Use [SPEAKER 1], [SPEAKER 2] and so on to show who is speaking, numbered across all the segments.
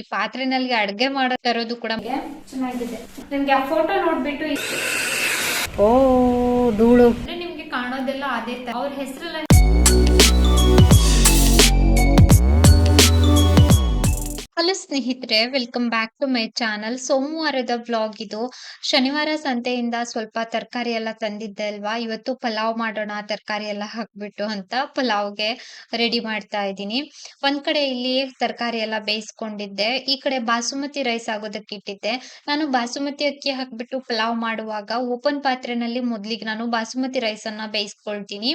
[SPEAKER 1] ಈ ಪಾತ್ರೆನಲ್ಲಿ ಅಡ್ಗೆ ಮಾಡೋ ತರೋದು ಕೂಡ
[SPEAKER 2] ಚೆನ್ನಾಗಿದೆ. ನಂಗೆ ಆ ಫೋಟೋ ನೋಡ್ಬಿಟ್ಟು
[SPEAKER 1] ಓ ಧೂಳು.
[SPEAKER 2] ಅಂದ್ರೆ ನಿಮ್ಗೆ ಕಾಣೋದೆಲ್ಲ ಅದೇ ತರ ಅವ್ರ ಹೆಸರೆಲ್ಲ
[SPEAKER 1] ಹಲೋ ಸ್ನೇಹಿತರೆ welcome back to my channel ಸೋಮವಾರದ ವ್ಲಾಗ್ ಇದು. ಶನಿವಾರ ಸಂತೆಯಿಂದ ಸ್ವಲ್ಪ ತರಕಾರಿ ಎಲ್ಲ ತಂದಿದ್ದೆ ಅಲ್ವಾ? ಇವತ್ತು ಪಲಾವ್ ಮಾಡೋಣ, ತರಕಾರಿ ಎಲ್ಲ ಹಾಕ್ಬಿಟ್ಟು ಅಂತ ಪಲಾವ್ಗೆ ರೆಡಿ ಮಾಡ್ತಾ ಇದ್ದೀನಿ. ಒಂದ್ ಕಡೆ ಇಲ್ಲಿ ತರಕಾರಿ ಎಲ್ಲ ಬೇಯಿಸ್ಕೊಂಡಿದ್ದೆ. ಈ ಕಡೆ ಬಾಸುಮತಿ ರೈಸ್ ಆಗೋದಕ್ಕೆ ಇಟ್ಟಿದ್ದೆ. ನಾನು ಬಾಸುಮತಿ ಅಕ್ಕಿ ಹಾಕ್ಬಿಟ್ಟು ಪಲಾವ್ ಮಾಡುವಾಗ ಓಪನ್ ಪಾತ್ರೆನಲ್ಲಿ ಮೊದ್ಲಿಗೆ ನಾನು ಬಾಸುಮತಿ ರೈಸ್ ಅನ್ನ ಬೇಯಿಸ್ಕೊಳ್ತೀನಿ.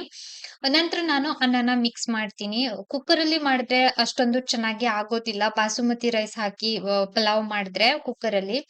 [SPEAKER 1] ನಂತರ ನಾನು ಅನ್ನನ ಮಿಕ್ಸ್ ಮಾಡ್ತೀನಿ. ಕುಕ್ಕರ್ ಅಲ್ಲಿ ಮಾಡಿದ್ರೆ ಅಷ್ಟೊಂದು ಚೆನ್ನಾಗಿ ಆಗೋದಿಲ್ಲ. ಬಾಸುಮತಿ ರೈಸ್ ಹಾಕಿ ಪಲಾವ್ ಮಾಡಿದ್ರೆ ಕುಕ್ಕರ್ ಅಲ್ಲಿ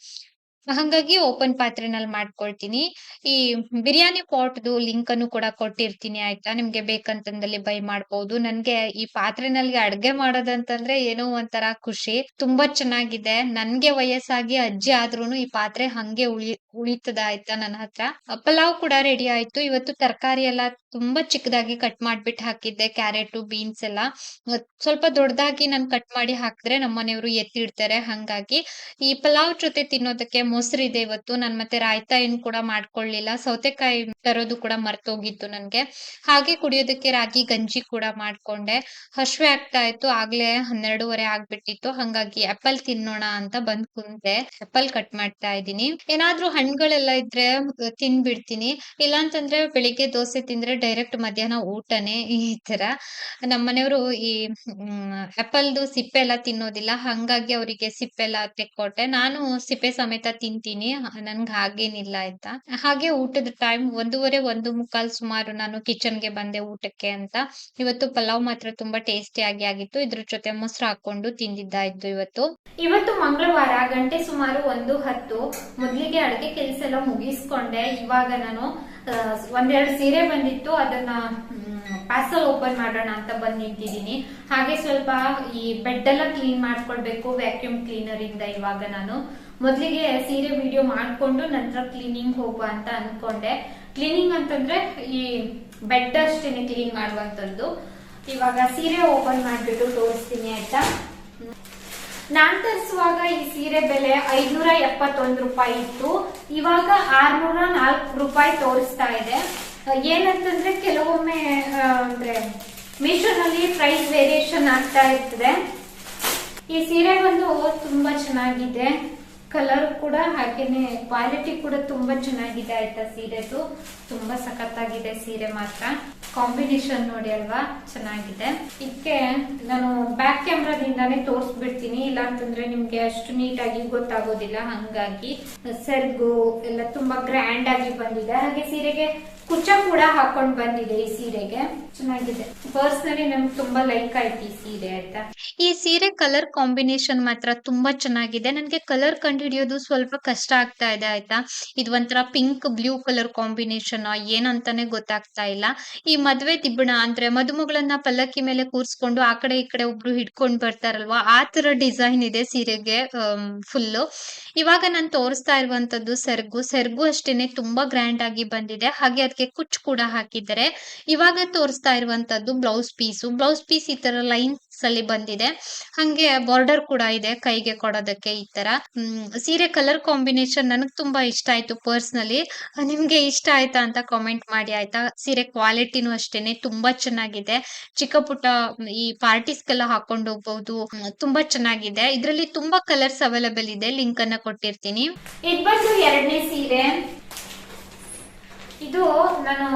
[SPEAKER 1] ಹಂಗಾಗಿ ಓಪನ್ ಪಾತ್ರೆನಲ್ಲಿ ಮಾಡ್ಕೊಳ್ತೀನಿ. ಈ ಬಿರಿಯಾನಿ ಪಾಟ್ದು ಲಿಂಕ್ ಅನ್ನು ಕೂಡ ಕೊಟ್ಟಿರ್ತೀನಿ, ಆಯ್ತಾ? ನಿಮ್ಗೆ ಬೇಕಂತಂದಲ್ಲಿ ಬೈ ಮಾಡ್ಬೋದು. ನನ್ಗೆ ಈ ಪಾತ್ರೆನಲ್ಲಿ ಅಡ್ಗೆ ಮಾಡೋದಂತಂದ್ರೆ ಏನೋ ಒಂಥರ ಖುಷಿ. ತುಂಬಾ ಚೆನ್ನಾಗಿದೆ. ನನ್ಗೆ ವಯಸ್ಸಾಗಿ ಅಜ್ಜಿ ಆದ್ರೂನು ಈ ಪಾತ್ರೆ ಹಂಗೆ ಉಳಿ ಉಳಿತದ ಆಯ್ತಾ ನನ್ನ ಹತ್ರ? ಪಲಾವ್ ಕೂಡ ರೆಡಿ ಆಯ್ತು. ಇವತ್ತು ತರಕಾರಿ ಎಲ್ಲ ತುಂಬಾ ಚಿಕ್ಕದಾಗಿ ಕಟ್ ಮಾಡ್ಬಿಟ್ಟು ಹಾಕಿದ್ದೆ ಕ್ಯಾರೆಟು ಬೀನ್ಸ್ ಎಲ್ಲ. ಸ್ವಲ್ಪ ದೊಡ್ಡದಾಗಿ ನಾನು ಕಟ್ ಮಾಡಿ ಹಾಕಿದ್ರೆ ನಮ್ಮ ಮನೆಯವರು ಎತ್ತಿಡ್ತಾರೆ. ಹಂಗಾಗಿ ಈ ಪಲಾವ್ ಜೊತೆ ತಿನ್ನೋದಕ್ಕೆ ಮೊಸರಿದೆ ಇವತ್ತು. ನಾನ್ ಮತ್ತೆ ರಾಯ್ತಾ ಏನು ಕೂಡ ಮಾಡ್ಕೊಳ್ಳಿಲ್ಲ. ಸೌತೆಕಾಯಿ ತರೋದು ಕೂಡ ಮರ್ತೋಗಿತ್ತು ನನ್ಗೆ. ಹಾಗೆ ಕುಡಿಯೋದಕ್ಕೆ ರಾಗಿ, ಗಂಜಿ ಕೂಡ ಮಾಡ್ಕೊಂಡೆ. ಹಶ್ವೆ ಆಗ್ತಾ ಇತ್ತು. ಆಗ್ಲೇ ಹನ್ನೆರಡೂವರೆ ಆಗ್ಬಿಟ್ಟಿತ್ತು. ಹಂಗಾಗಿ ಆಪಲ್ ತಿನ್ನೋಣ ಅಂತ ಬಂದ್ ಕುಂತೆ. ಆಪಲ್ ಕಟ್ ಮಾಡ್ತಾ ಇದ್ದೀನಿ. ಏನಾದ್ರೂ ಹಣ್ಗಳೆಲ್ಲ ಇದ್ರೆ ತಿನ್ಬಿಡ್ತೀನಿ. ಇಲ್ಲಾಂತಂದ್ರೆ ಬೆಳಿಗ್ಗೆ ದೋಸೆ ತಿಂದ್ರೆ ಡೈರೆಕ್ಟ್ ಮಧ್ಯಾಹ್ನ ಊಟನೇ ಈ ತರ ನಮ್ಮನೆಯವರು ಈ ಆಪಲ್ದು ಸಿಪ್ಪೆ ಎಲ್ಲ ತಿನ್ನೋದಿಲ್ಲ. ಹಂಗಾಗಿ ಅವರಿಗೆ ಸಿಪ್ಪೆ ಎಲ್ಲ ತೆಕ್ಕೊಟ್ಟೆ ನಾನು ಸಿಪ್ಪೆ ಸಮೇತ ತಿಂತೀನಿ. ನನ್ಗೆ ಹಾಗೇನಿಲ್ಲ ಆಯ್ತಾ. ಹಾಗೆ ಊಟದ ಟೈಮ್ ಒಂದೂವರೆ, ಒಂದು ಮುಕ್ಕಾಲ್ ಸುಮಾರು ನಾನು ಕಿಚನ್ಗೆ ಬಂದೆ ಊಟಕ್ಕೆ ಅಂತ. ಇವತ್ತು ಪಲಾವ್ ಮಾತ್ರ ತುಂಬಾ ಟೇಸ್ಟಿ ಆಗಿ ಆಗಿತ್ತು. ಇದ್ರ ಜೊತೆ ಮೊಸರು ಹಾಕೊಂಡು ತಿಂದಿದ್ದಾಯ್ತು ಇವತ್ತು.
[SPEAKER 2] ಇವತ್ತು ಮಂಗಳವಾರ, ಗಂಟೆ ಸುಮಾರು ಒಂದು ಹತ್ತು, ಮೊದ್ಲಿಗೆ ಅಡುಗೆ ಕೆಲಸ ಎಲ್ಲ ಮುಗಿಸ್ಕೊಂಡೆ. ಇವಾಗ ನಾನು ಒಂದೆರಡು ಸೀರೆ ಬಂದಿತ್ತು. ಅದನ್ನ ಪಾರ್ಸಲ್ ಓಪನ್ ಮಾಡೋಣ ಅಂತ ಬಂದ್ ನಿಂತಿದ್ದೀನಿ ಹಾಗೆ ಸ್ವಲ್ಪ ಈ ಬೆಡ್ ಎಲ್ಲ ಕ್ಲೀನ್ ಮಾಡ್ಕೊಳ್ಬೇಕು ವ್ಯಾಕ್ಯೂಮ್ ಕ್ಲೀನರ್ ಇಂದ ಇವಾಗ ನಾನು. ಮೊದಲಿಗೆ ಸೀರೆ ವಿಡಿಯೋ ಮಾಡ್ಕೊಂಡು ನಂತರ ಕ್ಲೀನಿಂಗ್ ಹೋಗುವ ಅಂತ ಅನ್ಕೊಂಡೆ. ಕ್ಲೀನಿಂಗ್ ಅಂತಂದ್ರೆ ಈ ಬೆಡ್ ಅಷ್ಟೇನೆ ಕ್ಲೀನ್ ಮಾಡುವಂತದ್ದು ಇವಾಗ ಸೀರೆ ಓಪನ್ ಮಾಡ್ಬಿಟ್ಟು ತೋರಿಸ್ತೀನಿ ಆಯ್ತಾ? ನಾನ್ ತರಿಸುವಾಗ ಈ ಸೀರೆ ಬೆಲೆ ಐದ್ನೂರ ಎಪ್ಪತ್ತೊಂದು ರೂಪಾಯಿ ಇತ್ತು. ಇವಾಗ ಆರ್ನೂರ ನಾಲ್ಕು ರೂಪಾಯಿ ತೋರಿಸ್ತಾ ಇದೆ. ಏನಂತಂದ್ರೆ ಕೆಲವೊಮ್ಮೆ ಅಂದ್ರೆ ಮೀಶೋನಲ್ಲಿ ಪ್ರೈಸ್ ವೇರಿಯೇಷನ್ ಆಗ್ತಾ ಇರ್ತದೆ. ಈ ಸೀರೆ ಬಂದು ತುಂಬಾ ಚೆನ್ನಾಗಿದೆ. ಕಲರ್ ಕೂಡ ಹಾಗೇನೆ ಕ್ವಾಲಿಟಿ ಕೂಡ ತುಂಬಾ ಚೆನ್ನಾಗಿದೆ ಆಯ್ತಾ ಸೀರೆದು. ತುಂಬಾ ಸಖತ್ತಾಗಿದೆ ಸೀರೆ ಮಾತ್ರ. ಕಾಂಬಿನೇಷನ್ ನೋಡಿ ಅಲ್ವಾ? ಚೆನ್ನಾಗಿದೆ. ಇದಕ್ಕೆ ನಾನು ಬ್ಯಾಕ್ ಕ್ಯಾಮ್ರಾದಿಂದಾನೇ ತೋರಿಸ್ಬಿಡ್ತೀನಿ. ಇಲ್ಲ ಅಂತಂದ್ರೆ ನಿಮ್ಗೆ ಅಷ್ಟು ನೀಟಾಗಿ ಗೊತ್ತಾಗೋದಿಲ್ಲ. ಹಂಗಾಗಿ ಸೆರ್ಗು ಎಲ್ಲ ತುಂಬಾ ಗ್ರ್ಯಾಂಡ್ ಆಗಿ ಬಂದಿದೆ. ಹಾಗೆ ಸೀರೆಗೆ ಕುಚ್ಚ ಕೂಡ ಹಾಕೊಂಡ್ ಬಂದಿದೆ ಈ ಸೀರೆಗೆ. ಚೆನ್ನಾಗಿದೆ. ಪರ್ಸ್ನಲಿ ನಮ್ಗೆ ತುಂಬಾ ಲೈಕ್ ಆಯ್ತು ಈ ಸೀರೆ ಆಯ್ತಾ
[SPEAKER 1] ಈ ಸೀರೆ ಕಲರ್ ಕಾಂಬಿನೇಷನ್ ಮಾತ್ರ ತುಂಬಾ ಚೆನ್ನಾಗಿದೆ. ನನಗೆ ಕಲರ್ ಕಂಡು ಹಿಡಿಯೋದು ಸ್ವಲ್ಪ ಕಷ್ಟ ಆಗ್ತಾ ಇದೆ ಆಯ್ತಾ? ಇದು ಒಂಥರ ಪಿಂಕ್ ಬ್ಲೂ ಕಲರ್ ಕಾಂಬಿನೇಷನ್ ಏನಂತಾನೆ ಗೊತ್ತಾಗ್ತಾ ಇಲ್ಲ. ಈ ಮದ್ವೆ ದಿಬ್ಬಣ ಅಂದ್ರೆ ಮದುಮಗಳನ್ನ ಪಲ್ಲಕ್ಕಿ ಮೇಲೆ ಕೂರ್ಸ್ಕೊಂಡು ಆ ಕಡೆ ಈ ಕಡೆ ಒಬ್ರು ಹಿಡ್ಕೊಂಡ್ ಬರ್ತಾರಲ್ವಾ? ಆ ತರ ಡಿಸೈನ್ ಇದೆ ಸೀರೆಗೆ ಫುಲ್ ಇವಾಗ ನಾನು ತೋರಿಸ್ತಾ ಇರುವಂತದ್ದು ಸೆರ್ಗು. ಸೆರ್ಗು ಅಷ್ಟೇನೆ ತುಂಬಾ ಗ್ರ್ಯಾಂಡ್ ಆಗಿ ಬಂದಿದೆ. ಹಾಗೆ ಅದಕ್ಕೆ ಕುಚ್ ಕೂಡ ಹಾಕಿದ್ದಾರೆ. ಇವಾಗ ತೋರಿಸ್ತಾ ಇರುವಂತದ್ದು ಬ್ಲೌಸ್ ಪೀಸು. ಬ್ಲೌಸ್ ಪೀಸ್ ಈ ತರ ಲೈನ್ಸ್ ಅಲ್ಲಿ ಬಂದಿದೆ. ಹಂಗೆ ಬಾರ್ಡರ್ ಕೂಡ ಇದೆ ಕೈಗೆ ಕೊಡೋದಕ್ಕೆ ಈ ತರ. ಸೀರೆ ಕಲರ್ ಕಾಂಬಿನೇಷನ್ ನನಗೆ ತುಂಬಾ ಇಷ್ಟ ಆಯ್ತು ಪರ್ಸ್ನಲಿ. ನಿಮ್ಗೆ ಇಷ್ಟ ಆಯ್ತಾ ಅಂತ ಕಾಮೆಂಟ್ ಮಾಡಿ ಆಯ್ತಾ? ಸೀರೆ ಕ್ವಾಲಿಟಿನೂ ಅಷ್ಟೇನೆ, ತುಂಬಾ ಚೆನ್ನಾಗಿದೆ. ಚಿಕ್ಕ ಪುಟ್ಟ ಈ ಪಾರ್ಟೀಸ್ಗೆಲ್ಲ ಹಾಕೊಂಡು ಹೋಗ್ಬಹುದು ತುಂಬಾ ಚೆನ್ನಾಗಿದೆ. ಇದ್ರಲ್ಲಿ ತುಂಬಾ ಕಲರ್ಸ್ ಅವೈಲೇಬಲ್ ಇದೆ ಲಿಂಕ್ ಅನ್ನ ಕೊಟ್ಟಿರ್ತೀನಿ
[SPEAKER 2] ಎರಡನೇ ಸೀರೆ. ಇದು ನಾನು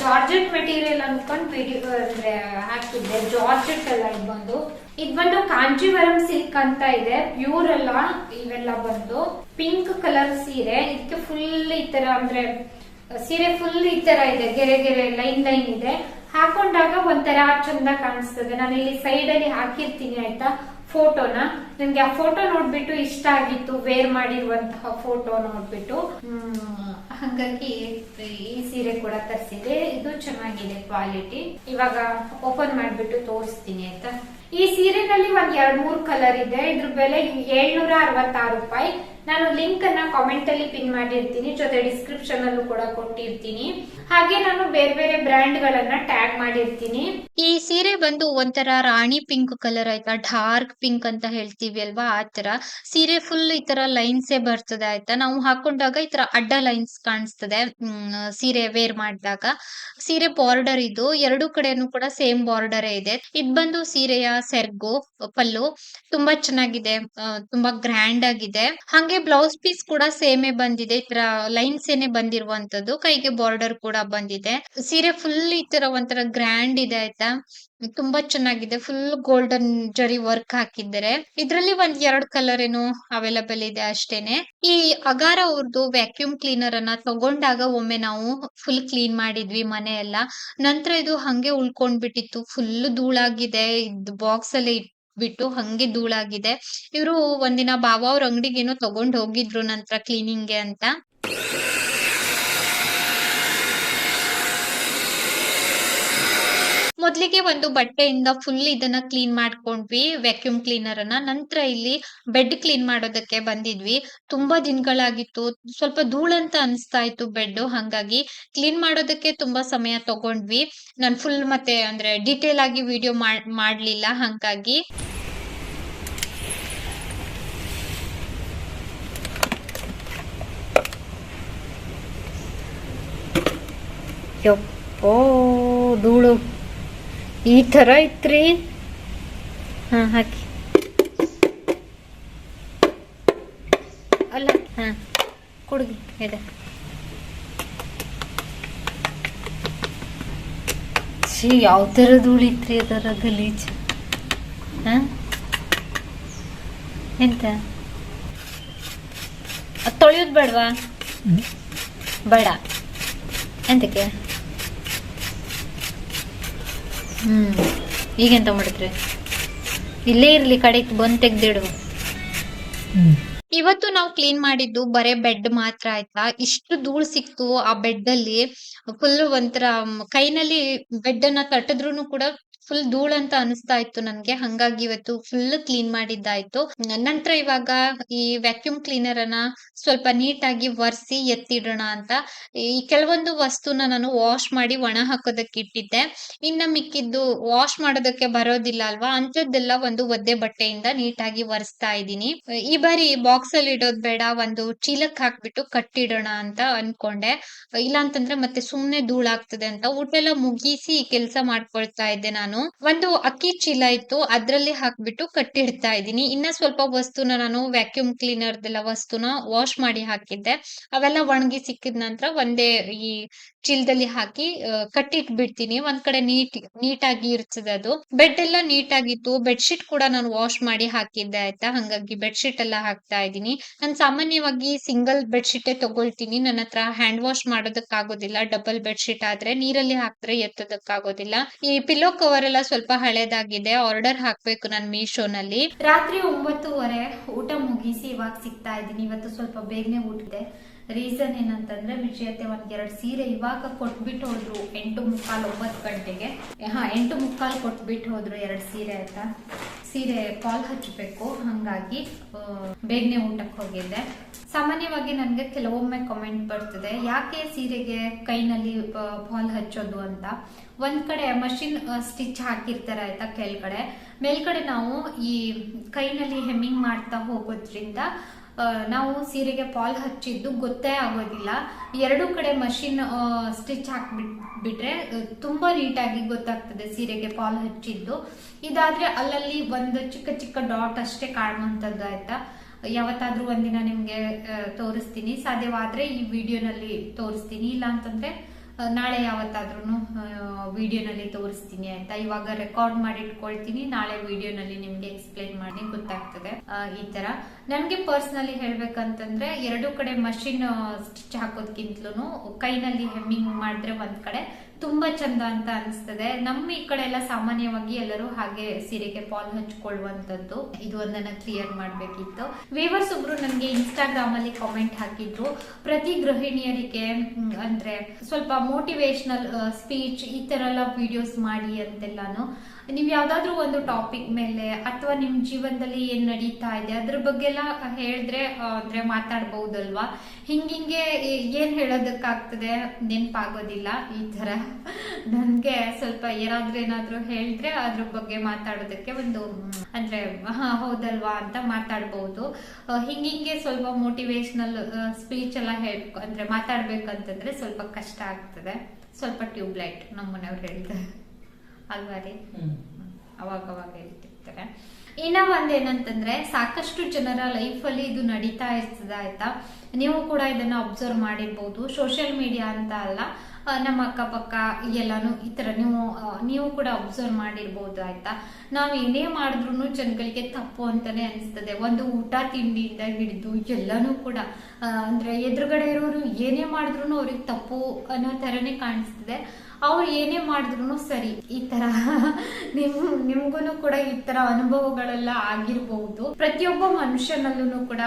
[SPEAKER 2] ಜಾರ್ಜೆಟ್ ಮೆಟೀರಿಯಲ್ ಅನ್ಕೊಂಡು ವಿಡಿಯೋ ಅಂದ್ರೆ ಹಾಕಿದ್ದೆ ಜಾರ್ಜೆಟ್ ಎಲ್ಲ ಇದು ಬಂದು ಇದು ಬಂದು ಕಾಂಜಿವರಂ ಸಿಲ್ಕ್ ಅಂತ ಇದೆ. ಪ್ಯೂರ್ ಎಲ್ಲ ಇವೆಲ್ಲ ಬಂದು. ಪಿಂಕ್ ಕಲರ್ ಸೀರೆ. ಇದಕ್ಕೆ ಫುಲ್ ಈ ತರ ಅಂದ್ರೆ ಸೀರೆ ಫುಲ್ ಈ ತರ ಇದೆ. ಗೆರೆ ಗೆರೆ ಲೈನ್ ಲೈನ್ ಇದೆ. ಹಾಕೊಂಡಾಗ ಒಂಥರ ಚಂದ ಕಾಣಿಸ್ತದೆ. ನಾನು ಇಲ್ಲಿ ಸೈಡ್ ಅಲ್ಲಿ ಹಾಕಿರ್ತೀನಿ ಆಯ್ತಾ ಫೋಟೋನ ನನ್ಗೆ ಆ ಫೋಟೋ ನೋಡ್ಬಿಟ್ಟು ಇಷ್ಟ ಆಗಿತ್ತು ವೇರ್ ಮಾಡಿರುವಂತಹ ಫೋಟೋ ನೋಡ್ಬಿಟ್ಟು. ಹ್ಮ್, ಹಾಗಾಗಿ ಸೀರೆ ಕೂಡ ತರಿಸಿದೆ. ಇದು ಚೆನ್ನಾಗಿದೆ ಕ್ವಾಲಿಟಿ. ಇವಾಗ ಓಪನ್ ಮಾಡಿಬಿಟ್ಟು ತೋರಿಸ್ತೀನಿ ಅಂತ. ಈ ಸೀರೆನಲ್ಲಿ ಒಂದ್ ಎರಡ್ ಮೂರ್ ಕಲರ್ ಇದೆ. ಇದ್ರ ಬೆಲೆ ಏಳ್ನೂರ ಅರವತ್ತಾರು ರೂಪಾಯಿ.
[SPEAKER 3] ನಾನು ಲಿಂಕ್ ಅನ್ನ ಕಾಮೆಂಟ್ ಅಲ್ಲಿ ಪಿನ್ ಮಾಡಿರ್ತೀನಿ, ಜೊತೆ ಡಿಸ್ಕ್ರಿಪ್ಷನ್ ಅಲ್ಲೂ ಕೂಡ ಕೊಟ್ಟಿರ್ತೀನಿ. ಹಾಗೆ ನಾನು ಬೇರೆ ಬೇರೆ ಬ್ರ್ಯಾಂಡ್ ಗಳನ್ನ ಟ್ಯಾಗ್ ಮಾಡಿರ್ತೀನಿ.
[SPEAKER 1] ಈ ಸೀರೆ ಬಂದು ಒಂಥರ ರಾಣಿ ಪಿಂಕ್ ಕಲರ್ ಆಯ್ತಾ ಡಾರ್ಕ್ ಪಿಂಕ್ ಅಂತ ಹೇಳ್ತೀವಿ ಅಲ್ವಾ, ಆ ತರ ಸೀರೆ ಫುಲ್ ಈ ತರ ಲೈನ್ಸ್ ಬರ್ತದೆ ಆಯ್ತಾ. ನಾವು ಹಾಕೊಂಡಾಗ ಈ ತರ ಅಡ್ಡ ಲೈನ್ಸ್ ಕಾಣಿಸ್ತದೆ ಸೀರೆ ವೇರ್ ಮಾಡಿದಾಗ. ಸೀರೆ ಬಾರ್ಡರ್ ಇದು, ಎರಡು ಕಡೆನೂ ಕೂಡ ಸೇಮ್ ಬಾರ್ಡರ್ ಇದೆ. ಇದ್ ಬಂದು ಸೀರೆಯ ಸೆರ್ಗು ಪಲ್ಲು. ತುಂಬಾ ಚೆನ್ನಾಗಿದೆ ತುಂಬಾ ಗ್ರ್ಯಾಂಡ್ ಆಗಿದೆ. ಹಾಗೆ ಬ್ಲೌಸ್ ಪೀಸ್ ಕೂಡ ಸೇಮೇ ಬಂದಿದೆ. ಇತರ ತರ ಲೈನ್ಸ್ ಏನೇ ಬಂದಿರುವಂತದ್ದು, ಕೈಗೆ ಬಾರ್ಡರ್ ಕೂಡ ಬಂದಿದೆ. ಸೀರೆ ಫುಲ್ ಈ ತರ ಒಂಥರ ಗ್ರ್ಯಾಂಡ್ ಇದೆ ಆಯ್ತಾ? ತುಂಬಾ ಚೆನ್ನಾಗಿದೆ. ಫುಲ್ ಗೋಲ್ಡನ್ ಜರಿ ವರ್ಕ್ ಹಾಕಿದ್ದಾರೆ. ಇದ್ರಲ್ಲಿ ಒಂದ್ ಎರಡ್ ಕಲರ್ ಏನು ಅವೈಲಬಲ್ ಇದೆ ಅಷ್ಟೇನೆ. ಈ ಅಗಾರ ಅವ್ರದ್ದು ವ್ಯಾಕ್ಯೂಮ್ ಕ್ಲೀನರ್ ಅನ್ನ ತಗೊಂಡಾಗ ಒಮ್ಮೆ ನಾವು ಫುಲ್ ಕ್ಲೀನ್ ಮಾಡಿದ್ವಿ ಮನೆ ಎಲ್ಲ ನಂತರ ಇದು ಹಂಗೆ ಉಳ್ಕೊಂಡ್ಬಿಟ್ಟಿತ್ತು. ಫುಲ್ ಧೂಳಾಗಿದೆ. ಇದು ಬಾಕ್ಸ್ ಅಲ್ಲಿ ಬಿಟ್ಟು ಹಂಗೆ ಧೂಳಾಗಿದೆ. ಇವರು ಒಂದಿನ ಬಾವ ಅವ್ರ ಅಂಗಡಿಗೆ ಏನೋ ತಗೊಂಡ್ ಹೋಗಿದ್ರು ನಂತರ ಕ್ಲೀನಿಂಗ್ಗೆ ಅಂತ. ಮೊದ್ಲಿಗೆ ಒಂದು ಬಟ್ಟೆಯಿಂದ ಫುಲ್ ಇದನ್ನ ಕ್ಲೀನ್ ಮಾಡ್ಕೊಂಡ್ವಿ ವ್ಯಾಕ್ಯೂಮ್ ಕ್ಲೀನರ್ ಅನ್ನ ನಂತರ ಇಲ್ಲಿ ಬೆಡ್ ಕ್ಲೀನ್ ಮಾಡೋದಕ್ಕೆ ಬಂದಿದ್ವಿ. ತುಂಬಾ ದಿನಗಳಾಗಿತ್ತು. ಸ್ವಲ್ಪ ಧೂಳಂತ ಅನಿಸ್ತಾ ಇತ್ತು ಬೆಡ್ ಹಂಗಾಗಿ ಕ್ಲೀನ್ ಮಾಡೋದಕ್ಕೆ ತುಂಬಾ ಸಮಯ ತಗೊಂಡ್ವಿ. ನಾನ್ ಫುಲ್ ಮತ್ತೆ ಅಂದ್ರೆ ಡೀಟೇಲ್ ಆಗಿ ವಿಡಿಯೋ ಮಾಡ್ಲಿಲ್ಲ, ಹಂಗಾಗಿ.
[SPEAKER 3] ಯಪ್ಪೋ ಧೂಳು. ಈ ಥರ ಇತ್ರಿ? ಹಾಂ ಹಾಕಿ. ಅಲ್ಲ ಹಾಂ ಕುಡ್ಗಿ ಇದೆ ಛೀ ಯಾವ ಥರ ಧೂಳಿತ್ರಿ ಅದರ ಗಲೀಜ್ ಹಾ? ಎಂತ? ಅದು ತೊಳೆಯೋದು ಬೇಡವಾ? ಬೇಡ. ಎಂತಕ್ಕೆ? ಹ್ಮ್. ಈಗೆಂತ ಮಾಡಿದ್ರೆ? ಇಲ್ಲೇ ಇರ್ಲಿ ಕಡೆ ಬಂದ್ ತೆಗ್ದಿಡು.
[SPEAKER 1] ಇವತ್ತು ನಾವು ಕ್ಲೀನ್ ಮಾಡಿದ್ದು ಬರೇ ಬೆಡ್ ಮಾತ್ರ ಆಯ್ತಾ? ಇಷ್ಟು ಧೂಳ್ ಸಿಕ್ತು ಆ ಬೆಡ್ ಅಲ್ಲಿ. ಫುಲ್ ಒಂಥರ ಕೈನಲ್ಲಿ ಬೆಡ್ ಅನ್ನ ತಟ್ಟಿದ್ರುನು ಕೂಡ ಫುಲ್ ಧೂಳ್ ಅಂತ ಅನಿಸ್ತಾ ಇತ್ತು ನನ್ಗೆ. ಹಂಗಾಗಿ ಇವತ್ತು ಫುಲ್ ಕ್ಲೀನ್ ಮಾಡಿದ್ದಾಯ್ತು. ನಂತರ ಇವಾಗ ಈ ವ್ಯಾಕ್ಯೂಮ್ ಕ್ಲೀನರ್ ಅನ್ನ ಸ್ವಲ್ಪ ನೀಟಾಗಿ ಒರೆಸಿ ಎತ್ತಿಡೋಣ ಅಂತ. ಈ ಕೆಲವೊಂದು ವಸ್ತುನ ನಾನು ವಾಶ್ ಮಾಡಿ ಒಣ ಹಾಕೋದಕ್ಕೆ ಇಟ್ಟಿದ್ದೆ. ಇನ್ನ ಮಿಕ್ಕಿದ್ದು ವಾಶ್ ಮಾಡೋದಕ್ಕೆ ಬರೋದಿಲ್ಲ ಅಲ್ವಾ? ಅಂಥದ್ದೆಲ್ಲ ಒಂದು ಒದ್ದೆ ಬಟ್ಟೆಯಿಂದ ನೀಟಾಗಿ ಒರೆಸ್ತಾ ಇದ್ದೀನಿ. ಈ ಬಾರಿ ಬಾಕ್ಸ್ ಅಲ್ಲಿ ಇಡೋದ್ ಬೇಡ, ಒಂದು ಚೀಲಕ್ ಹಾಕ್ಬಿಟ್ಟು ಕಟ್ಟಿಡೋಣ ಅಂತ ಅನ್ಕೊಂಡೆ. ಇಲ್ಲ ಅಂತಂದ್ರೆ ಮತ್ತೆ ಸುಮ್ನೆ ಧೂಳಾಗ್ತದೆ ಅಂತ ಊಟ ಎಲ್ಲ ಮುಗಿಸಿ ಕೆಲಸ ಮಾಡ್ಕೊಳ್ತಾ ಇದ್ದೆ ನಾನು. ಒಂದು ಅಕ್ಕಿ ಚೀಲ ಇತ್ತು, ಅದ್ರಲ್ಲಿ ಹಾಕ್ಬಿಟ್ಟು ಕಟ್ಟಿಡ್ತಾ ಇದ್ದೀನಿ. ಇನ್ನ ಸ್ವಲ್ಪ ವಸ್ತುನ ನಾನು ವ್ಯಾಕ್ಯೂಮ್ ಕ್ಲೀನರ್ದೆಲ್ಲ ವಸ್ತುನ ವಾಶ್ ಮಾಡಿ ಹಾಕಿದ್ದೆ. ಅವೆಲ್ಲ ಒಣಗಿ ಸಿಕ್ಕಿದ ನಂತರ ಒಂದೇ ಈ ಚೀಲದಲ್ಲಿ ಹಾಕಿ ಕಟ್ಟಿಟ್ ಬಿಡ್ತೀನಿ ಒಂದ್ ಕಡೆ ನೀಟ್, ನೀಟಾಗಿ ಇರ್ತದೆ ಅದು. ಬೆಡ್ ಎಲ್ಲ ನೀಟಾಗಿತ್ತು. ಬೆಡ್ಶೀಟ್ ಕೂಡ ನಾನು ವಾಶ್ ಮಾಡಿ ಹಾಕಿದ್ದೆ, ಆಯ್ತಾ? ಹಂಗಾಗಿ ಬೆಡ್ಶೀಟ್ ಎಲ್ಲ ಹಾಕ್ತಾ ಇದ್ದೀನಿ. ನಾನು ಸಾಮಾನ್ಯವಾಗಿ ಸಿಂಗಲ್ ಬೆಡ್ಶೀಟೇ ತಗೊಳ್ತೀನಿ. ನನ್ನ ಹತ್ರ ಹ್ಯಾಂಡ್ ವಾಶ್ ಮಾಡೋದಕ್ಕಾಗೋದಿಲ್ಲ. ಡಬಲ್ ಬೆಡ್ ಶೀಟ್ ಆದ್ರೆ ನೀರಲ್ಲಿ ಹಾಕಿದ್ರೆ ಎತ್ತೋದಕ್ಕಾಗೋದಿಲ್ಲ. ಈ ಪಿಲ್ಲೋ ಕವರ್ ಎಲ್ಲ ಸ್ವಲ್ಪ ಹಳೇದಾಗಿದೆ. ಆರ್ಡರ್ ಹಾಕ್ಬೇಕು ನಾನು ಮೀಶೋನಲ್ಲಿ
[SPEAKER 3] ರಾತ್ರಿ ಒಂಬತ್ತುವರೆ ಊಟ ಮುಗಿಸಿ ಇವಾಗ ಸಿಗ್ತಾ ಇದ್ದೀನಿ. ಇವತ್ತು ಸ್ವಲ್ಪ ಬೇಗನೆ ಊಟಿದೆ ರೀಸನ್ ಏನಂತಂದ್ರೆ ವಿಜಯತೆ ಒಂದ್ ಎರಡ್ ಸೀರೆ ಇವಾಗ ಕೊಟ್ಬಿಟ್ಟು ಹೋದ್ರು ಎಂಟು ಮುಕ್ಕಾಲು ಒಂಬತ್ತು ಗಂಟೆಗೆ. ಹಾ, ಎಂಟು ಮುಕ್ಕಾಲು ಕೊಟ್ಬಿಟ್ಟು ಹೋದ್ರು ಎರಡ್ ಸೀರೆ ಆಯ್ತಾ ಸೀರೆ ಪಾಲ್ ಹಚ್ಚಬೇಕು. ಹಂಗಾಗಿ ಬೇಗನೆ ಊಟಕ್ಕೆ ಹೋಗಿದ್ದೆ. ಸಾಮಾನ್ಯವಾಗಿ ನನಗೆ ಕೆಲವೊಮ್ಮೆ ಕಾಮೆಂಟ್ ಬರ್ತದೆ. ಯಾಕೆ ಸೀರೆಗೆ ಕೈನಲ್ಲಿ ಫಾಲ್ ಹಚ್ಚೋದು ಅಂತ? ಒಂದ್ ಕಡೆ ಮಷಿನ್ ಸ್ಟಿಚ್ ಹಾಕಿರ್ತಾರೆ ಆಯ್ತಾ ಕೆಳಗಡೆ. ಮೇಲ್ಗಡೆ ನಾವು ಈ ಕೈನಲ್ಲಿ ಹೆಮ್ಮಿಂಗ್ ಮಾಡ್ತಾ ಹೋಗೋದ್ರಿಂದ ನಾವು ಸೀರೆಗೆ ಫಾಲ್ ಹಚ್ಚಿದ್ದು ಗೊತ್ತೇ ಆಗೋದಿಲ್ಲ. ಎರಡು ಕಡೆ ಮಷಿನ್ ಸ್ಟಿಚ್ ಹಾಕ್ಬಿಟ್, ಬಿಟ್ರೆ ತುಂಬಾ ನೀಟಾಗಿ ಗೊತ್ತಾಗ್ತದೆ ಸೀರೆಗೆ ಫಾಲ್ ಹಚ್ಚಿದ್ದು. ಇದಾದ್ರೆ ಅಲ್ಲಲ್ಲಿ ಒಂದು ಚಿಕ್ಕ ಚಿಕ್ಕ ಡಾಟ್ ಅಷ್ಟೇ ಕಾಣುವಂಥದ್ದು ಆಯ್ತಾ. ಯಾವತ್ತಾದ್ರೂ ಒಂದಿನ ನಿಮ್ಗೆ ತೋರಿಸ್ತೀನಿ. ಸಾಧ್ಯವಾದ್ರೆ ಈ ವಿಡಿಯೋನಲ್ಲಿ ತೋರಿಸ್ತೀನಿ. ಇಲ್ಲ ಅಂತಂದ್ರೆ ನಾಳೆ ಯಾವತ್ತಾದ್ರೂ ವಿಡಿಯೋನಲ್ಲಿ ತೋರಿಸ್ತೀನಿ ಆಯ್ತಾ? ಇವಾಗ ರೆಕಾರ್ಡ್ ಮಾಡಿ ಇಟ್ಕೊಳ್ತೀನಿ, ನಾಳೆ ವಿಡಿಯೋನಲ್ಲಿ ನಿಮ್ಗೆ ಎಕ್ಸ್ಪ್ಲೈನ್ ಮಾಡಿ ಗೊತ್ತಾಗ್ತದೆ ಈ ತರ. ನನ್ಗೆ ಪರ್ಸನಲಿ ಹೇಳ್ಬೇಕಂತಂದ್ರೆ, ಎರಡು ಕಡೆ ಮಷಿನ್ ಸ್ಟಿಚ್ ಹಾಕೋದ್ಕಿಂತಲೂ ಕೈನಲ್ಲಿ ಹೆಮ್ಮಿಂಗ್ ಮಾಡಿದ್ರೆ ಒಂದ್ ಕಡೆ
[SPEAKER 1] ತುಂಬಾ ಚಂದ ಅಂತ ಅನಿಸ್ತದೆ. ನಮ್ಮ ಈ ಕಡೆ ಎಲ್ಲ ಸಾಮಾನ್ಯವಾಗಿ ಎಲ್ಲರೂ ಹಾಗೆ ಸೀರೆಗೆ ಫಾಲ್ ಹಚ್ಕೊಳ್ಳುವಂತದ್ದು ಇದು ಒಂದನ್ನ ಕ್ಲಿಯರ್ ಮಾಡ್ಬೇಕಿತ್ತು. ವೇವರ್ಸ್ ಒಬ್ರು ನನಗೆ ಇನ್ಸ್ಟಾಗ್ರಾಮ್ ಅಲ್ಲಿ ಕಾಮೆಂಟ್ ಹಾಕಿದ್ರು. ಪ್ರತಿ ಗೃಹಿಣಿಯರಿಗೆ ಅಂದ್ರೆ ಸ್ವಲ್ಪ ಮೋಟಿವೇಶನಲ್ ಸ್ಪೀಚ್ ಈ ತರ ಎಲ್ಲ ವಿಡಿಯೋಸ್ ಮಾಡಿ ಅಂತೆಲ್ಲಾನು. ನೀವು ಯಾವ್ದಾದ್ರು ಒಂದು ಟಾಪಿಕ್ ಮೇಲೆ ಅಥವಾ ನಿಮ್ ಜೀವನದಲ್ಲಿ ಏನ್ ನಡೀತಾ ಇದೆ, ಅದ್ರ ಬಗ್ಗೆ ಎಲ್ಲ ಹೇಳಿದ್ರೆ ಅಂದ್ರೆ ಮಾತಾಡ್ಬಹುದಲ್ವಾ? ಹಿಂಗಿಂಗೆ ಏನ್ ಹೇಳೋದಕ್ಕಾಗ್ತದೆ? ನೆನ್ಪಾಗೋದಿಲ್ಲ ಈ ತರ. ನನ್ಗೆ ಸ್ವಲ್ಪ ಏನಾದ್ರೂ ಏನಾದ್ರೂ ಹೇಳಿದ್ರೆ ಅದ್ರ ಬಗ್ಗೆ ಮಾತಾಡೋದಕ್ಕೆ ಒಂದು ಅಂದ್ರೆ ಹಾ ಹೌದಲ್ವಾ ಅಂತ ಮಾತಾಡ್ಬಹುದು ಆ, ಹಿಂಗಿಂಗೆ ಸ್ವಲ್ಪ ಮೋಟಿವೇಶನಲ್ ಸ್ಪೀಚ್ ಎಲ್ಲ ಹೇಳ್ ಅಂದ್ರೆ ಮಾತಾಡ್ಬೇಕಂತಂದ್ರೆ ಸ್ವಲ್ಪ ಕಷ್ಟ ಆಗ್ತದೆ. ಸ್ವಲ್ಪ ಟ್ಯೂಬ್ ಲೈಟ್ ನಮ್ಮ ಮನೆಯವ್ರು ಹೇಳ್ತಾರೆ ಅಲ್ವಾ ರೀ? ಅವಾಗ ಅವಾಗ ಹೇಳ್ತಿರ್ತಾರೆ. ಇನ್ನ ಒಂದೇನಂತಂದ್ರೆ ಸಾಕಷ್ಟು ಜನರ ಲೈಫ್ ಅಲ್ಲಿ ಇದು ನಡೀತಾ ಇರ್ತದೆ ಆಯ್ತಾ? ನೀವು ಕೂಡ ಇದನ್ನ ಅಬ್ಸರ್ವ್ ಮಾಡಿರ್ಬೋದು. ಸೋಷಿಯಲ್ ಮೀಡಿಯಾ ಅಂತ ಅಲ್ಲ. ನಮ್ಮ ಅಕ್ಕಪಕ್ಕ ಎಲ್ಲಾನು ಈ ತರ ನೀವು ನೀವು ಕೂಡ ಅಬ್ಸರ್ವ್ ಮಾಡಿರ್ಬೋದು, ಆಯ್ತಾ? ನಾವು ಏನೇ ಮಾಡಿದ್ರು ಜನಗಳಿಗೆ ತಪ್ಪು ಅಂತಾನೆ ಅನಿಸ್ತದೆ. ಒಂದು ಊಟ ತಿಂಡಿಯಿಂದ ಹಿಡಿದು ಎಲ್ಲಾನು ಕೂಡ ಅಂದ್ರೆ ಎದುರುಗಡೆ ಇರೋರು ಏನೇ ಮಾಡಿದ್ರು ಅವ್ರಿಗೆ ತಪ್ಪು ಅನ್ನೋ ತರನೇ ಕಾಣಿಸ್ತದೆ. ಅವ್ರು ಏನೇ ಮಾಡಿದ್ರು ಸರಿ. ಈ ತರ ನಿಮ್, ನಿಮ್ಗೂನು ಕೂಡ ಈ ತರ ಅನುಭವಗಳೆಲ್ಲ ಆಗಿರ್ಬಹುದು. ಪ್ರತಿಯೊಬ್ಬ ಮನುಷ್ಯನಲ್ಲೂ ಕೂಡ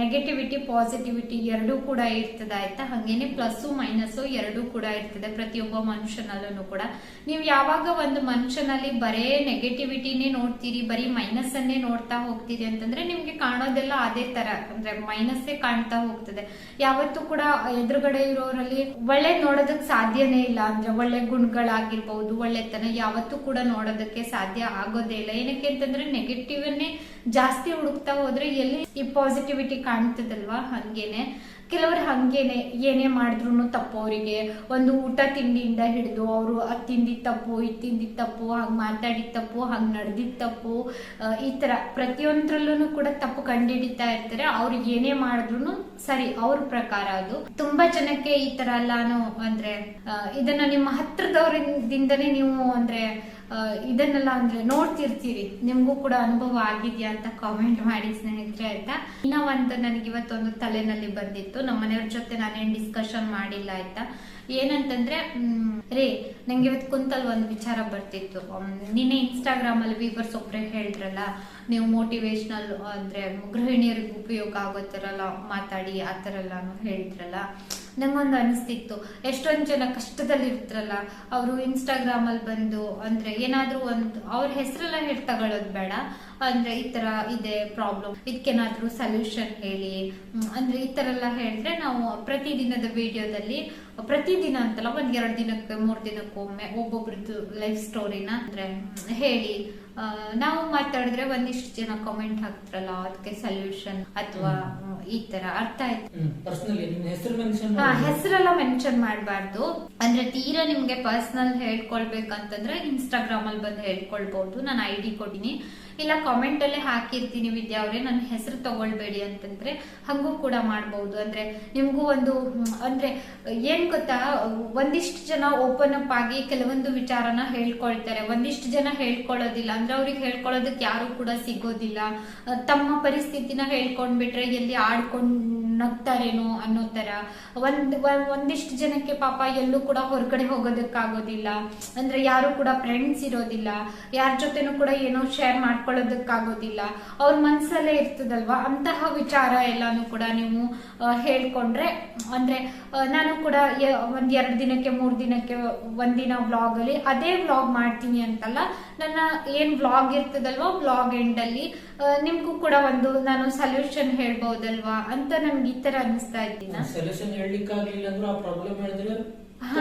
[SPEAKER 1] ನೆಗೆಟಿವಿಟಿ ಪಾಸಿಟಿವಿಟಿ ಎರಡೂ ಕೂಡ ಇರ್ತದೆ ಆಯ್ತಾ? ಹಂಗೇನೆ ಪ್ಲಸ್ ಮೈನಸ್ ಎರಡೂ ಕೂಡ ಇರ್ತದೆ ಪ್ರತಿಯೊಬ್ಬ ಮನುಷ್ಯನಲ್ಲೂ ಕೂಡ. ನೀವು ಯಾವಾಗ ಒಂದು ಮನುಷ್ಯನಲ್ಲಿ ಬರೇ ನೆಗೆಟಿವಿಟಿನೇ ನೋಡ್ತೀರಿ, ಬರೀ ಮೈನಸ್ ಅನ್ನೇ ನೋಡ್ತಾ ಹೋಗ್ತೀರಿ ಅಂತಂದ್ರೆ ನಿಮ್ಗೆ ಕಾಣೋದೆಲ್ಲ ಅದೇ ತರ. ಅಂದ್ರೆ ಮೈನಸ್ಸೇ ಕಾಣ್ತಾ ಹೋಗ್ತದೆ. ಯಾವತ್ತೂ ಕೂಡ ಎದುರುಗಡೆ ಇರೋರಲ್ಲಿ ಒಳ್ಳೆ ನೋಡೋದಕ್ ಸಾಧ್ಯನೇ ಇಲ್ಲ ಅಂದ್ರೆ ಒಳ್ಳೆ ಗುಣಗಳಾಗಿರ್ಬಹುದು ಒಳ್ಳೆತನ ಯಾವತ್ತೂ ಕೂಡ ನೋಡೋದಕ್ಕೆ ಸಾಧ್ಯ ಆಗೋದೇ ಇಲ್ಲ. ಏನಕ್ಕೆ ಅಂತಂದ್ರೆ ನೆಗೆಟಿವ್ ಅನ್ನೇ ಜಾಸ್ತಿ ಹುಡುಕ್ತಾ ಹೋದ್ರೆ ಎಲ್ಲಿ ಈ ಪಾಸಿಟಿವಿಟಿ ಕಾಣ್ತದಲ್ವಾ? ಹಂಗೇನೆ. ಕೆಲವರು ಹಂಗೇನೆ, ಏನೇ ಮಾಡಿದ್ರು ತಪ್ಪು ಅವರಿಗೆ. ಒಂದು ಊಟ ತಿಂಡಿಯಿಂದ ಹಿಡಿದು ಅವರು ಅದ್ ತಪ್ಪು, ಇದ್ ತಿಂದಿದ್ ತಪ್ಪು, ಹಂಗ್ ಮಾತಾಡಿದ ತಪ್ಪು, ಹಂಗ್ ನಡೆದಿದ್ ತಪ್ಪು ಈ ತರ ಪ್ರತಿಯೊಂದ್ರಲ್ಲೂ ಕೂಡ ತಪ್ಪು ಕಂಡುಹಿಡಿತಾ ಇರ್ತಾರೆ. ಅವ್ರು ಏನೇ ಮಾಡಿದ್ರು ಸರಿ, ಅವ್ರ ಪ್ರಕಾರ ಅದು. ತುಂಬಾ ಜನಕ್ಕೆ ಈ ತರ ಎಲ್ಲಾನು ಅಂದ್ರೆ ಇದನ್ನ ನಿಮ್ಮ ಹತ್ರದವರಿಂದನೇ ನೀವು ಅಂದ್ರೆ ಇದನ್ನೆಲ್ಲ ಅಂದ್ರೆ ನೋಡ್ತಿರ್ತೀರಿ. ನಿಮ್ಗೂ ಕೂಡ ಅನುಭವ ಆಗಿದ್ಯಾ ಅಂತ ಕಾಮೆಂಟ್ ಮಾಡಿ ಸ್ನೇಹಿತರೆ ಆಯ್ತಾ? ಇನ್ನ ಒಂದು ನನಗೆ ಇವತ್ತೊಂದು ತಲೆನಲ್ಲಿ ಬಂದಿತ್ತು. ನಮ್ಮ ಮನೆಯವ್ರ ಜೊತೆ ನಾನೇನ್ ಡಿಸ್ಕಷನ್ ಮಾಡಿಲ್ಲ ಆಯ್ತಾ? ಏನಂತಂದ್ರೆ ರೀ, ನಂಗೆ ಇವತ್ತು ಕುಂತಲ್ ಒಂದು ವಿಚಾರ ಬರ್ತಿತ್ತು. ನಿನ್ನೆ ಇನ್ಸ್ಟಾಗ್ರಾಮ್ ಅಲ್ಲಿ ವೀವರ್ಸ್ ಒಬ್ರೆ ಹೇಳಿದ್ರಲ್ಲ, ನೀವು ಮೋಟಿವೇಶನಲ್ ಅಂದ್ರೆ ಗೃಹಿಣಿಯರಿಗೆ ಉಪಯೋಗ ಆಗೋ ಥರ ಮಾತಾಡಿ, ಆ ಥರ ಹೇಳಿದ್ರಲ್ಲ. ನಂಗೊಂದು ಅನಿಸ್ತಿತ್ತು. ಎಷ್ಟೊಂದ್ ಜನ ಕಷ್ಟದಲ್ಲಿ ಇರ್ತಾರಲ್ಲ ಅವರು ಇನ್ಸ್ಟಾಗ್ರಾಮ್ ಅಲ್ಲಿ ಬಂದು ಅಂದ್ರೆ ಏನಾದ್ರೂ ಒಂದು ಅವ್ರ ಹೆಸರೆಲ್ಲ ಹೇಳಿ ತಗೊಳ್ಳೋದು ಬೇಡ. ಅಂದ್ರೆ ಈ ತರ ಇದೆ ಪ್ರಾಬ್ಲಮ್ ಇದಕ್ಕೇನಾದ್ರೂ ಸೊಲ್ಯೂಷನ್ ಹೇಳಿ. ಅಂದ್ರೆ ಈ ತರ ಎಲ್ಲ ಹೇಳಿದ್ರೆ ನಾವು ಪ್ರತಿದಿನದ ವಿಡಿಯೋದಲ್ಲಿ ಪ್ರತಿದಿನ ಅಂತಲ್ಲ ಒಂದ್ ಎರಡು ದಿನಕ್ಕೆ ಮೂರ್ ದಿನಕ್ಕೊಮ್ಮೆ ಒಬ್ಬೊಬ್ರದ್ದು ಲೈಫ್ ಸ್ಟೋರಿನ ಅಂದ್ರೆ ಹೇಳಿ. ನಾವು ಮಾತಾಡಿದ್ರೆ ಒಂದಿಷ್ಟು ಜನ ಕಾಮೆಂಟ್ ಹಾಕ್ತಾರಲ್ಲ ಅದಕ್ಕೆ ಸೊಲ್ಯೂಷನ್ ಅಥವಾ ಈ ತರ ಅರ್ಥ ಆಯ್ತು. ಹೆಸರೆಲ್ಲ ಮೆನ್ಷನ್ ಮಾಡಬಾರ್ದು. ಅಂದ್ರೆ ತೀರಾ ನಿಮ್ಗೆ ಪರ್ಸನಲ್ ಹೇಳ್ಕೊಳ್ಬೇಕಂತಂದ್ರೆ ಇನ್ಸ್ಟಾಗ್ರಾಮ್ ಅಲ್ಲಿ ಬಂದು ಹೇಳ್ಕೊಳ್ಬಹುದು ನಾನು ಐ ಡಿ ಕೊಟ್ಟಿನಿ ಇಲ್ಲ ಕಾಮೆಂಟ್ ಅಲ್ಲೇ ಹಾಕಿರ್ತೀನಿ ವಿದ್ಯಾ ಅವ್ರೆ. ನನ್ನ ಹೆಸರು ತಗೊಳ್ಬೇಡಿ ಅಂತಂದ್ರೆ ಹಂಗೂ ಕೂಡ ಮಾಡಬಹುದು ಅಂದ್ರೆ ನಿಮ್ಗೂ ಒಂದು ಅಂದ್ರೆ ಏನ್ ಗೊತ್ತಾ? ಒಂದಿಷ್ಟು ಜನ ಓಪನ್ ಅಪ್ ಆಗಿ ಕೆಲವೊಂದು ವಿಚಾರನ ಹೇಳ್ಕೊಳ್ತಾರೆ. ಒಂದಿಷ್ಟು ಜನ ಹೇಳ್ಕೊಳ್ಳೋದಿಲ್ಲ ಅಂದ್ರೆ ಅವ್ರಿಗೆ ಹೇಳ್ಕೊಳ್ಳೋದಕ್ಕೆ ಯಾರು ಕೂಡ ಸಿಗೋದಿಲ್ಲ. ತಮ್ಮ ಪರಿಸ್ಥಿತಿನ ಹೇಳ್ಕೊಂಡ್ಬಿಟ್ರೆ ಎಲ್ಲಿ ಆಡ್ಕೊಂಡ್ ನಗ್ತಾರೇನೋ ಅನ್ನೋ ತರ ಒಂದ್ ಒಂದ್- ಒಂದಿಷ್ಟು ಜನಕ್ಕೆ ಪಾಪ ಎಲ್ಲೂ ಕೂಡ ಹೊರಗಡೆ ಹೋಗೋದಕ್ಕಾಗೋದಿಲ್ಲ. ಅಂದ್ರೆ ಯಾರು ಕೂಡ ಫ್ರೆಂಡ್ಸ್ ಇರೋದಿಲ್ಲ. ಯಾರ ಜೊತೆನೂ ಕೂಡ ಏನೋ ಶೇರ್ ಮಾಡ್ಕೊಳ್ಳೋದಕ್ಕಾಗೋದಿಲ್ಲ. ಅವ್ರ ಮನ್ಸಲ್ಲೇ ಇರ್ತದಲ್ವಾ? ಅಂತಹ ವಿಚಾರ ಎಲ್ಲಾನು ಕೂಡ ನೀವು ಹೇಳ್ಕೊಂಡ್ರೆ, ಅಂದ್ರೆ ನಾನು ಕೂಡ ಒಂದ್ ಎರಡ್ ದಿನಕ್ಕೆ, ಮೂರ್ ದಿನಕ್ಕೆ ಒಂದಿನ ವ್ಲಾಗ್ ಅಲ್ಲಿ ಅದೇ ವ್ಲಾಗ್ ಮಾಡ್ತೀನಿ ಅಂತಲ್ಲ. ನನ್ನ ಏನ್ ವ್ಲಾಗ್ ಇರ್ತದಲ್ವಾ? ವ್ಲಾಗ್ ಎಂಡ್ ಅಲ್ಲಿ ನಿಮ್ಗೂ ಕೂಡ ಒಂದು ನಾನು ಸೊಲ್ಯೂಷನ್ ಹೇಳ್ಬಹುದಲ್ವಾ ಅಂತ ನನ್ಗೆ ಈ ತರ ಅನಿಸ್ತಾ ಇದ್ದೀನ?
[SPEAKER 3] ಸೊಲ್ಯೂಷನ್ ಹೇಳಲಿಕ್ಕೆ ಆಗ್ಲಿಲ್ಲ ಅಂದ್ರೂ ಆ ಪ್ರಾಬ್ಲಮ್ ಹೇಳಿದ್ರೆ
[SPEAKER 1] ಹಾ.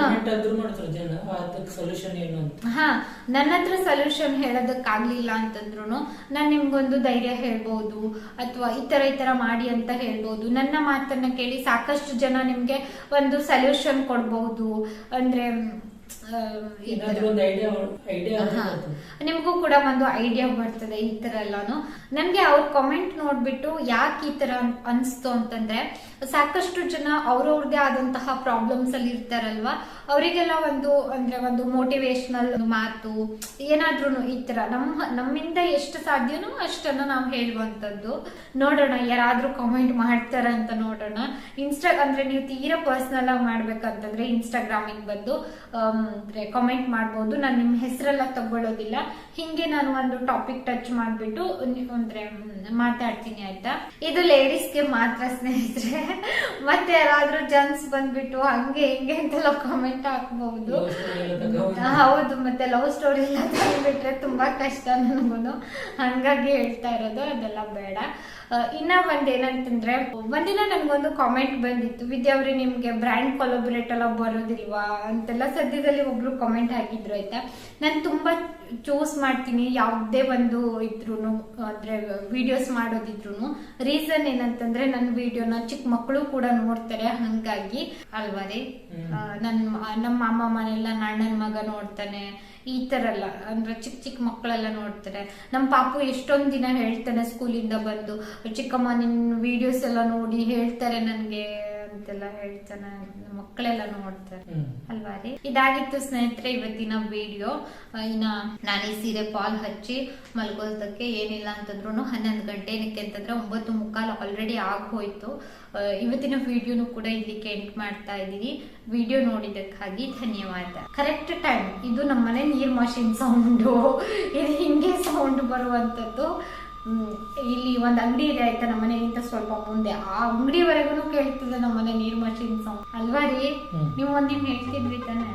[SPEAKER 1] ನನ್ನ ಹತ್ರ ಸೊಲ್ಯೂಷನ್ ಹೇಳೋದಕ್ಕಾಗ್ಲಿಲ್ಲ ಅಂತಂದ್ರು ನಾನ್ ನಿಮ್ಗೊಂದು ಧೈರ್ಯ ಹೇಳ್ಬಹುದು ಅಥವಾ ಈ ತರ ಈ ತರ ಮಾಡಿ ಅಂತ ಹೇಳ್ಬಹುದು ನನ್ನ ಮಾತನ್ನ ಕೇಳಿ ಸಾಕಷ್ಟು ಜನ ನಿಮ್ಗೆ ಒಂದು ಸೊಲ್ಯೂಷನ್ ಕೊಡ್ಬಹುದು ಅಂದ್ರೆ ನಿಮ್ಗೂ ಕೂಡ ಒಂದು ಐಡಿಯಾ ಬರ್ತದೆ ಈ ತರ ಎಲ್ಲಾನು. ನನ್ಗೆ ಅವ್ರ ಕಾಮೆಂಟ್ ನೋಡ್ಬಿಟ್ಟು ಯಾಕೆ ಈ ತರ ಅನ್ಸ್ತು ಅಂತಂದ್ರೆ ಸಾಕಷ್ಟು ಜನ ಅವ್ರವ್ರದೇ ಆದಂತಹ ಪ್ರಾಬ್ಲಮ್ಸ್ ಅಲ್ಲಿ ಇರ್ತಾರಲ್ವಾ? ಅವರಿಗೆಲ್ಲ ಒಂದು ಅಂದ್ರೆ ಒಂದು ಮೋಟಿವೇಶನಲ್ ಮಾತು ಏನಾದ್ರೂ ಈ ತರ. ನಮ್ಮ ನಮ್ಮಿಂದ ಎಷ್ಟು ಸಾಧ್ಯನೋ ಅಷ್ಟನ್ನ ನಾವು ಹೇಳುವಂತದ್ದು ನೋಡೋಣ ಯಾರಾದ್ರೂ ಕಾಮೆಂಟ್ ಮಾಡ್ತಾರ ಅಂತ ನೋಡೋಣ. ಇನ್ಸ್ಟಾ ಅಂದ್ರೆ ನೀವು ತೀರಾ ಪರ್ಸನಲ್ ಆಗಿ ಮಾಡ್ಬೇಕಂತಂದ್ರೆ ಇನ್ಸ್ಟಾಗ್ರಾಮಿಗೆ ಬಂದು ಅಂದ್ರೆ ಕಾಮೆಂಟ್ ಮಾಡ್ಬೋದು. ನಾನು ನಿಮ್ಮ ಹೆಸರೆಲ್ಲ ತಗೊಳ್ಳೋದಿಲ್ಲ ಹಿಂಗೆ ನಾನು ಒಂದು ಟಾಪಿಕ್ ಟಚ್ ಮಾಡ್ಬಿಟ್ಟು ಅಂದ್ರೆ ಮಾತಾಡ್ತೀನಿ ಆಯ್ತಾ? ಇದು ಲೇಡೀಸ್ಗೆ ಮಾತ್ರ ಸ್ನೇಹಿತರೆ. ಮತ್ತೆ ಯಾರಾದ್ರೂ ಜನ್ಸ್ ಬಂದ್ಬಿಟ್ಟು ಹಂಗೆ ಹಿಂಗೆ ಅಂತೆಲ್ಲ ಕಾಮೆಂಟ್ ಹಾಕ್ಬಹುದು. ಹೌದು. ಮತ್ತೆ ಲವ್ ಸ್ಟೋರಿ ಎಲ್ಲ ತಗೊಂಡ್ಬಿಟ್ರೆ ತುಂಬಾ ಕಷ್ಟ ನನಗೂ ಹಂಗಾಗಿ ಹೇಳ್ತಾ ಇರೋದು ಅದೆಲ್ಲ ಬೇಡ. ಇನ್ನ ಒಂದ್ ಏನಂತಂದ್ರೆ ಒಂದಿನ ನನ್ಗೊಂದು ಕಾಮೆಂಟ್ ಬಂದಿತ್ತು. ವಿದ್ಯಾವ್ರಿ ನಿಮ್ಗೆ ಬ್ರ್ಯಾಂಡ್ ಕೊಲೊಬ್ರೇಟ್ ಎಲ್ಲ ಬರೋದಿಲ್ವಾ ಅಂತೆಲ್ಲ ಸದ್ಯದಲ್ಲಿ ಒಬ್ರು ಕಮೆಂಟ್ ಹಾಕಿದ್ರು ಆಯ್ತಾ? ನಾನು ತುಂಬಾ ಚೂಸ್ ಮಾಡ್ತೀನಿ ಯಾವುದೇ ಒಂದು ಇದ್ರು ಅಂದ್ರೆ ವಿಡಿಯೋಸ್ ಮಾಡೋದಿದ್ರು ರೀಸನ್ ಏನಂತಂದ್ರೆ ನನ್ನ ವಿಡಿಯೋನ ಚಿಕ್ಕ ಮಕ್ಕಳು ಕೂಡ ನೋಡ್ತಾರೆ ಹಂಗಾಗಿ. ಅಲ್ವಾ ರೀ?
[SPEAKER 3] ಹ್ಮ್.
[SPEAKER 1] ಆ, ನನ್ ನಮ್ಮ ಮಾಮ ಮನೆಯೆಲ್ಲ ನನ್ನ ಮಗ ನೋಡ್ತಾನೆ ಈ ತರ ಎಲ್ಲ ಅಂದ್ರೆ ಚಿಕ್ಕ ಚಿಕ್ಕ ಮಕ್ಕಳೆಲ್ಲ ನೋಡ್ತಾರೆ. ನಮ್ಮ ಪಾಪು ಎಷ್ಟೊಂದ್ ದಿನ ಹೇಳ್ತಾನೆ ಸ್ಕೂಲಿಂದ ಬಂದು ಚಿಕ್ಕಮ್ಮ ನಿನ್ ವಿಡಿಯೋಸ್ ಎಲ್ಲ ನೋಡಿ ಹೇಳ್ತಾರೆ ನನ್ಗೆ. ಅಂತೆಲ್ಲ ಹೇಳ್ತಾನೆ ಮಕ್ಕಳೆಲ್ಲ ನೋಡ್ತಾರೆ. ಅಲ್ವಾ ರೀ? ಇದಾಗಿತ್ತು ಸ್ನೇಹಿತರೆ ಇವತ್ತಿನ ವಿಡಿಯೋ ಇನ್ನ ನಾನು ಈ ಸೀರೆ ಪಾಲ್ ಹಚ್ಚಿ ಮಲ್ಗೋದಕ್ಕೆ ಏನಿಲ್ಲ ಅಂತಂದ್ರು ಹನ್ನೊಂದು ಗಂಟೆ ಏನಕ್ಕೆ ಅಂತಂದ್ರೆ ಒಂಬತ್ತು ಮುಕ್ಕಾಲು ಆಲ್ರೆಡಿ ಆಗೋಯ್ತು ಇವತ್ತಿನ ವಿಡಿಯೋನು ಕೂಡ ಇಲ್ಲಿಗೆ ಎಂಟ್ ಮಾಡ್ತಾ ಇದ್ದೀನಿ. ವಿಡಿಯೋ ನೋಡಿದ್ದಕ್ಕಾಗಿ ಧನ್ಯವಾದ. ಕರೆಕ್ಟ್ ಟೈಮ್ ಇದು ನಮ್ಮನೆ ನೀರ್ ಮಷಿನ್ ಸೌಂಡು ಇದು ಹಿಂಗೆ ಸೌಂಡ್ ಬರುವಂತದ್ದು. ಇಲ್ಲಿ ಒಂದ್ ಅಂಗಡಿ ಇದೆ ಆಯ್ತಾ ನಮ್ಮ ಮನೆಗಿಂತ ಸ್ವಲ್ಪ ಮುಂದೆ. ಆ ಅಂಗಡಿವರೆಗೂ ಕೇಳ್ತದೆ ನಮ್ಮನೆ ನೀರ್ ಮಷಿನ್ ಸೌಂಡ್ ಅಲ್ವಾ ರೀ. ನೀವು ಒಂದಿನ ಹೇಳ್ತಿದ್ರಿ ತಾನೆ.